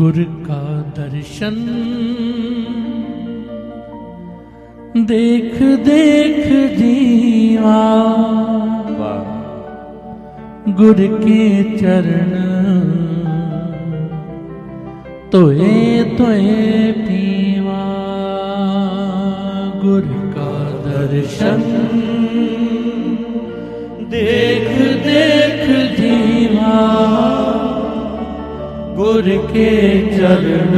ਗੁਰ ਕਾ ਦਰਸ਼ਨ। ਦੇਖ ਦੇਖ ਜੀਵਾ। ਗੁਰ ਕੇ ਚਰਨ। ਤੋਏ ਤੋਏ ਪੀਵਾ। ਗੁਰ ਕਾ ਗੁਰ ਕੇ ਚਰਨ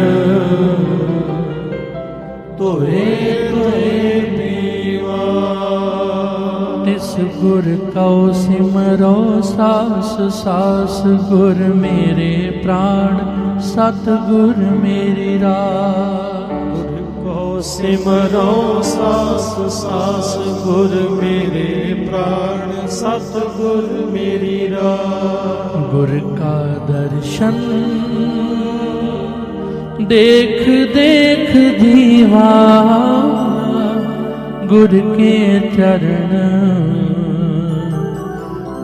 ਤੋਏ ਤੋਏ ਪੀਵਾ ਤਿਸ ਗੁਰ ਕਉ ਸਿਮਰੋ, ਸਾਸ ਸਾਸ ਗੁਰ ਮੇਰੇ ਪ੍ਰਾਣ। ਸਤ ਗੁਰ ਮੇਰੀ ਰਾਹ ਸਿਮਰੋ ਸਾਸ ਸਾਸ ਗੁਰ ਮੇਰੇ ਪ੍ਰਾਣ ਸਤ ਗੁਰ ਮੇਰੀ ਰਾਹ ਗੁਰ ਕਾ ਦਰਸ਼ਨ ਦੇਖ ਦੇਖ ਜੀਵਾ ਗੁਰ ਕੇ ਚਰਨ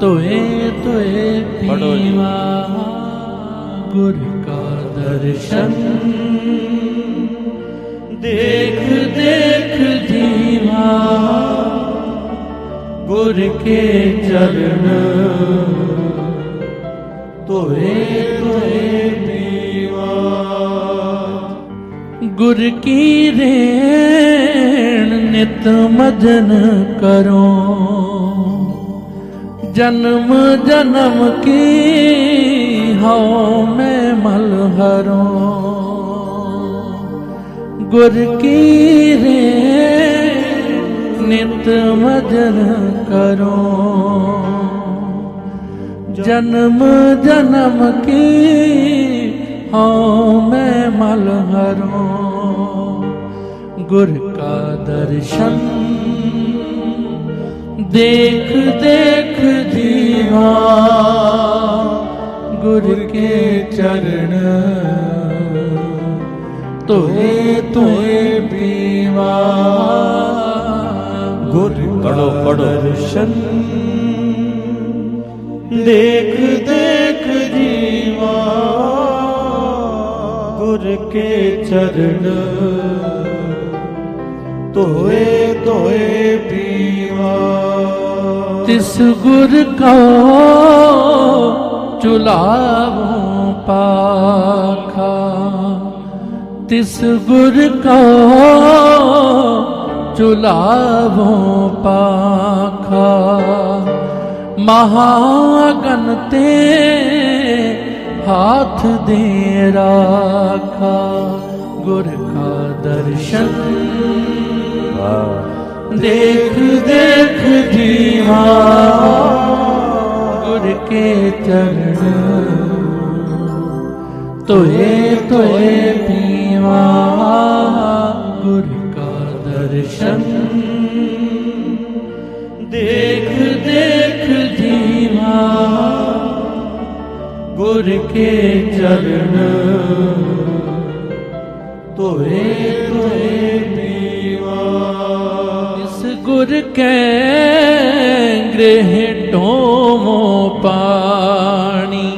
ਤੋਏ ਤੋਏ। ਪੀਵਾ ਗੁਰ ਕਾ ਦਰਸ਼ਨ ਦੇਖ ਦੇਖ ਜੀਵਾ ਗੁਰ ਕੇ ਚਰਨ। ਤੋਏ ਤੋਏ ਪੀਵਾ ਗੁਰ ਕੀ ਰੇਣ ਨਿਤ ਮਜਨ ਕਰੋ। ਜਨਮ ਜਨਮ ਕੀ ਹਉ ਮੈਂ ਮਲ ਹਰੋ। ਗੁਰ ਕੀ ਰੇ ਨਿਤ ਮਜਨ ਕਰੋ। ਜਨਮ ਜਨਮ ਕੀ ਹਉ ਮੈਂ ਮਲ ਹਰੋ। ਗੁਰ ਕਾ ਦਰਸ਼ਨ ਦੇਖ ਦੇਖ ਜੀਵਾ। ਗੁਰ ਕੇ ਚਰਨ ਤੋਏ ਤੋਏ ਪੀਵਾ। ਗੁਰ ਪੜ੍ਹੋ, ਪੜ੍ਹੋ। ਦਰਸ਼ਨ। ਦੇਖ ਦੇਖ ਜੀਵਾ। ਗੁਰ ਕੇ ਚਰਨ। ਤੋਏ ਤੋਏ ਪੀਵਾ। ਤਿਸ ਗੁਰ ਕੋ ਚੁਲਾਵੋ ਪਾਖਾ। ਤਿਸ ਗੁਰ ਕੋ ਚੁਲਾਵੋ ਪਾਖਾ। ਮਹਾਗਨ ਤੇ ਹਾਥ ਦੇ ਰਾਖਾ। ਗੁਰ ਕਾ ਦਰਸ਼ਨ ਵਾਹ ਦੇਖ ਦੇਖ ਜੀਵਾ। ਗੁਰ ਕੇ ਚਰਨ ਤੋਏ ਤੋਏ ਪੀਵਾ ਗੁਰ ਕਾ ਦਰਸ਼ਨ। ਦੇਖ ਦੇਖ ਜੀਵਾ, ਗੁਰ ਕੇ ਚਰਨ। ਤੋਏ ਤੋਏ ਪੀਵਾ ਇਸ ਗੁਰ ਕੈ ਗ੍ਰਹਿ ਟੋਮੋ ਪਾਣੀ।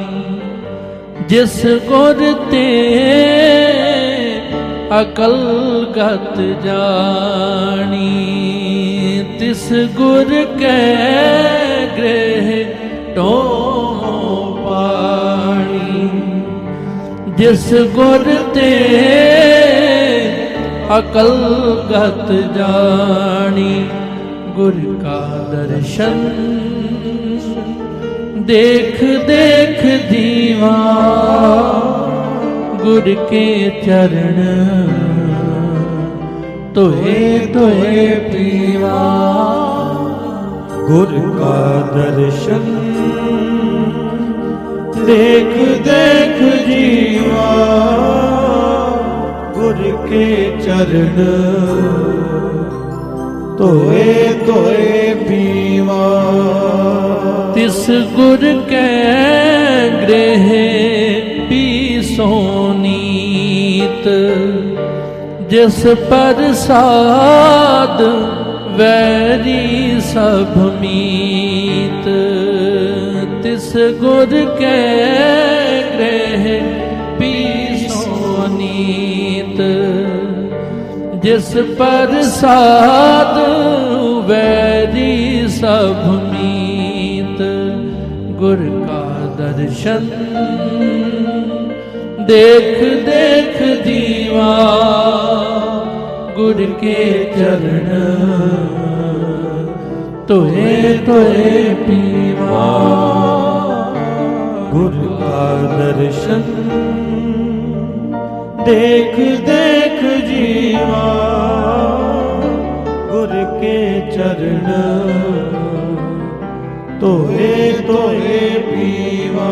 ਜਿਸ ਗੁਰ ਤੇ ਅਕਲ ਗਤ ਜਾਣੀ, ਤਿਸ ਗੁਰ ਕੈ ਗ੍ਰਹਿ ਢੋਮੋ ਪਾਣੀ। ਜਿਸ ਗੁਰ ਤੇ ਅਕਲ ਗਤ ਜਾਣੀ, ਗੁਰ ਕਾ ਦਰਸ਼ਨ ਦੇਖ ਦੇਖ ਦੀਵਾ ਗੁਰ ਕੇ ਚਰਨ। ਤੋਏ ਤੋਏ ਪੀਵਾ। ਗੁਰ ਕਾ ਦਰਸ਼ਨ। ਦੇਖ ਦੇਖ ਜੀਵਾ। ਗੁਰ ਕੇ ਚਰਨ। ਤੋਏ ਤੋਏ ਪੀਵਾ। ਤਿਸ ਗੁਰ ਕੈ ਗ੍ਰਹਿ ਪੀ ਸੋਨੀਤ ਜਿਸ ਪਰ ਸਾਧ ਵੈਰੀ ਸਭ ਮੀਤ। ਤਿਸ ਗੁਰ ਕੈ ਗ੍ਰਹਿ ਪੀ ਸੋਨੀਤ ਜਿਸ ਪਰ ਸਾਧ ਵੈਰੀ ਸਭ ਮੀਤ। ਗੁਰ ਕਾ ਦਰਸ਼ਨ ਦੇਖ ਦੇਖ ਜੀਵਾ ਗੁਰ ਕੇ ਚਰਨ ਤੋਏ ਤੋਏ ਪੀਵਾ। ਗੁਰ ਕਾ ਦਰਸ਼ਨ। ਦੇਖ ਦੇਖ ਜੀਵਾ, ਗੁਰ ਕੇ ਚਰਨ ਤੋਏ ਤੋਏ ਪੀਵਾ।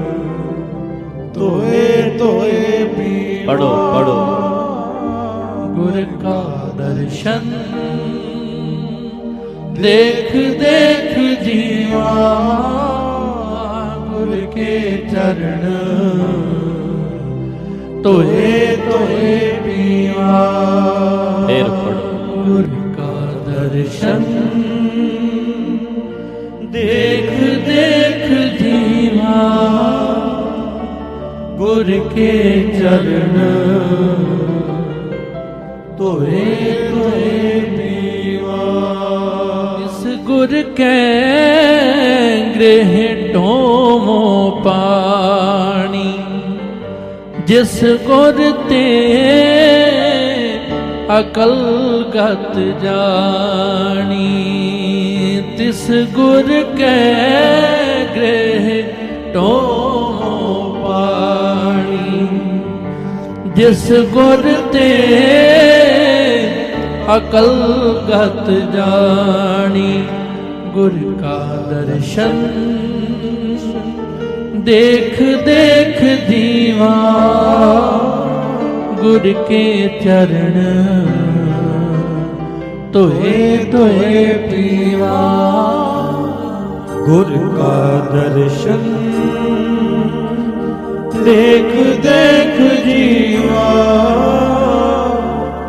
ਤੋਏ ਤੋਏ ਪੀਵਾ ਪੜੋ ਪੜੋ ਗੁਰ ਕਾ ਦਰਸ਼ਨ। ਦੇਖ ਦੇਖ ਜੀਵਾ ਗੁਰ ਕੇ ਚਰਨ। ਤੋਏ ਤੋਏ ਪੀਵਾ। ਗੁਰ ਕੇ ਚਰਨ ਤੋਏ ਤੋਏ ਪੀਵਾ ਇਸ ਗੁਰ ਕੈ ਗ੍ਰਹਿ ਟੋਮੋ ਪਾਣੀ। ਜਿਸ ਗੁਰ ਤੇ ਅਕਲ ਗਤ ਜਾਣੀ। ਤਿਸ ਗੁਰ ਕੈ ਗ੍ਰਹਿ ਟੋ ਜਿਸ ਗੁਰ ਤੇ ਅਕਲ ਗਤ ਜਾਣੀ, ਗੁਰ ਕਾ ਦਰਸ਼ਨ ਦੇਖ ਦੇਖ ਦੀਵਾ ਗੁਰ ਕੇ ਚਰਨ ਤੋਏ ਤੋਏ ਪੀਵਾ ਗੁਰ ਕਾ ਦਰਸ਼ਨ ਦੇਖ ਦੇਖ ਜੀਵਾ,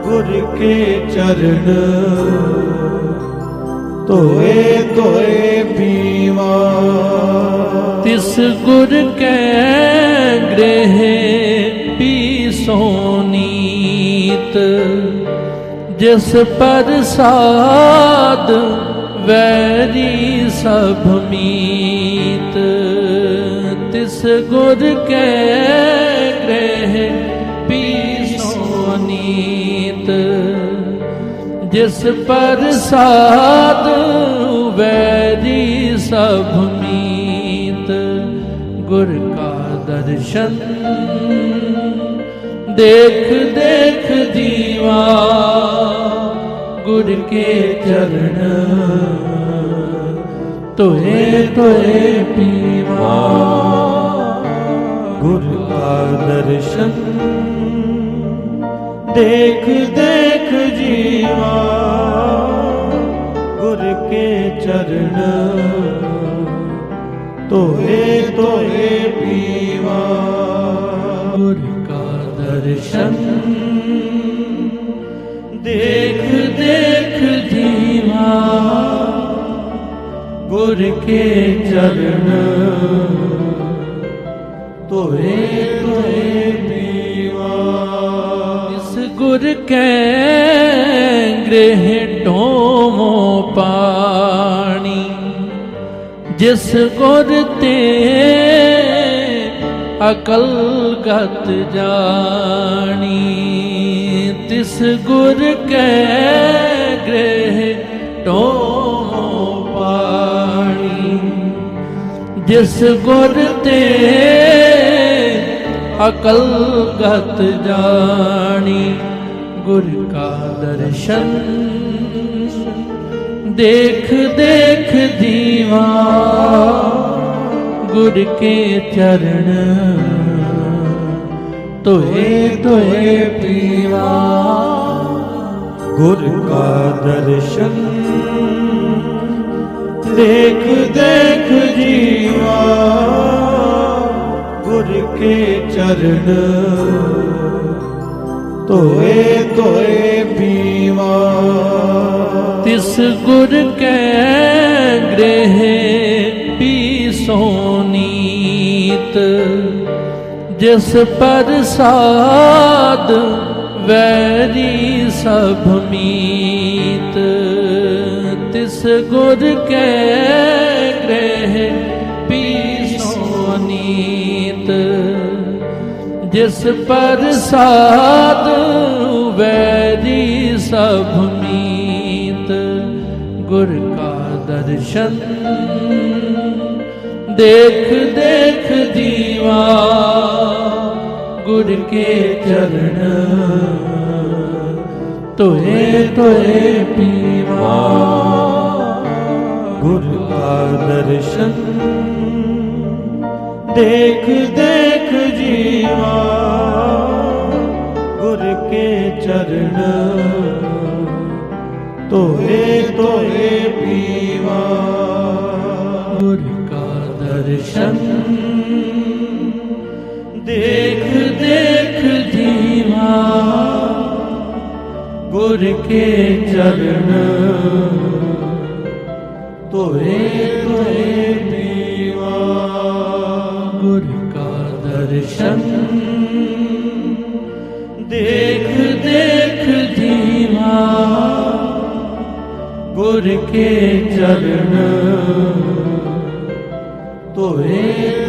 ਗੁਰ ਕੇ ਚਰਨ। ਤੋਏ ਤੋਏ ਪੀਵਾ। ਤਿਸ ਗੁਰ ਕੈ ਗ੍ਰਹਿ ਪੀ ਸੋਨੀਤ ਜਿਸ ਪਰ ਪ੍ਰਸਾਦ ਵੈਰੀ ਸਭ ਮੀਤ। ਤਿਸ ਗੁਰ ਕੈ ਗ੍ਰਹਿ ਪੀ ਸੋਨੀਤ ਜਿਸ ਪ੍ਰਸਾਦ ਵੈਰੀ ਸਭ ਮੀਤ ਗੁਰ ਕਾ ਦਰਸ਼ਨ ਦੇਖ ਦੇਖ ਜੀਵਾ ਗੁਰ ਕੇ ਚਰਨ ਤੋਏ ਤੋਏ ਪੀਵਾ ਦਰਸ਼ਨ। ਦੇਖ ਦੇਖ ਜੀਵਾ, ਗੁਰ ਕੇ ਚਰਨ। ਤੋਏ ਤੋਏ ਪੀਵਾ। ਗੁਰ ਕਾ ਦਰਸ਼ਨ। ਦੇਖ ਦੇਖ ਜੀਵਾ, ਗੁਰ ਕੇ ਚਰਨ। ਤੋਏ ਗੁਰ ਕੈ ਗ੍ਰਹਿ ਢੋਮੋ ਪਾਣੀ, ਜਿਸ ਗੁਰ ਤੇ ਅਕਲ ਗਤ ਜਾਣੀ, ਤਿਸ ਗੁਰ ਕੈ ਗ੍ਰਹਿ ਢੋਮੋ ਪਾਣੀ, ਜਿਸ ਗੁਰ ਤੇ ਅਕਲ ਗਤ ਜਾਣੀ, ਗੁਰ ਕਾ ਦਰਸ਼ਨ। ਦੇਖ ਦੇਖ ਜੀਵਾ, ਗੁਰ ਕੇ ਚਰਨ। ਤੋਏ ਤੋਏ ਪੀਵਾ, ਗੁਰ ਕਾ ਦਰਸ਼ਨ। ਦੇਖ ਦੇਖ ਜੀਵਾ, ਗੁਰ ਕੇ ਚਰਨ। ਧੋਏ ਧੋਏ ਪੀਵਾ। ਤਿਸ ਗੁਰ ਕੈ ਗ੍ਰਹਿ ਪੀ ਸੋਨੀਤ ਜਿਸ ਪਰ ਪ੍ਰਸਾਦ ਵੈਰੀ ਸਭ ਮੀਤ। ਤਿਸ ਗੁਰ ਕੈ ਗ੍ਰਹਿ ਪੀ ਸੋਨੀਤ ਜਿਸ ਪ੍ਰਸਾਦ ਵੈਰੀ ਸਭ ਮੀਤ, ਗੁਰ ਕਾ ਦਰਸ਼ਨ। ਦੇਖ ਦੇਖ ਜੀਵਾ ਗੁਰ ਕੇ ਚਰਨ। ਤੋਏ ਤੋਏ ਪੀਵਾ, ਗੁਰ ਕਾ ਦਰਸ਼ਨ। ਦੇਖ ਦੇਖ ਜੀਵਾ ਗੁਰ ਕੇ ਚਰਨ ਧੋਏ ਧੋਏ ਪੀਵਾ ਗੁਰ ਕਾ ਦਰਸ਼ਨ ਦੇਖ ਦੇਖ ਜੀਵਾ ਗੁਰ ਕੇ ਚਰਨ ਤੋਏ ਤੋਏ ਪੀਵਾ ਗੁਰ ਕਾ ਦਰਸ਼ਨ ਦੇਖ ਦੇਖ ਜੀਵਾ ਗੁਰ ਕੇ ਚਰਨ ਤੋਏ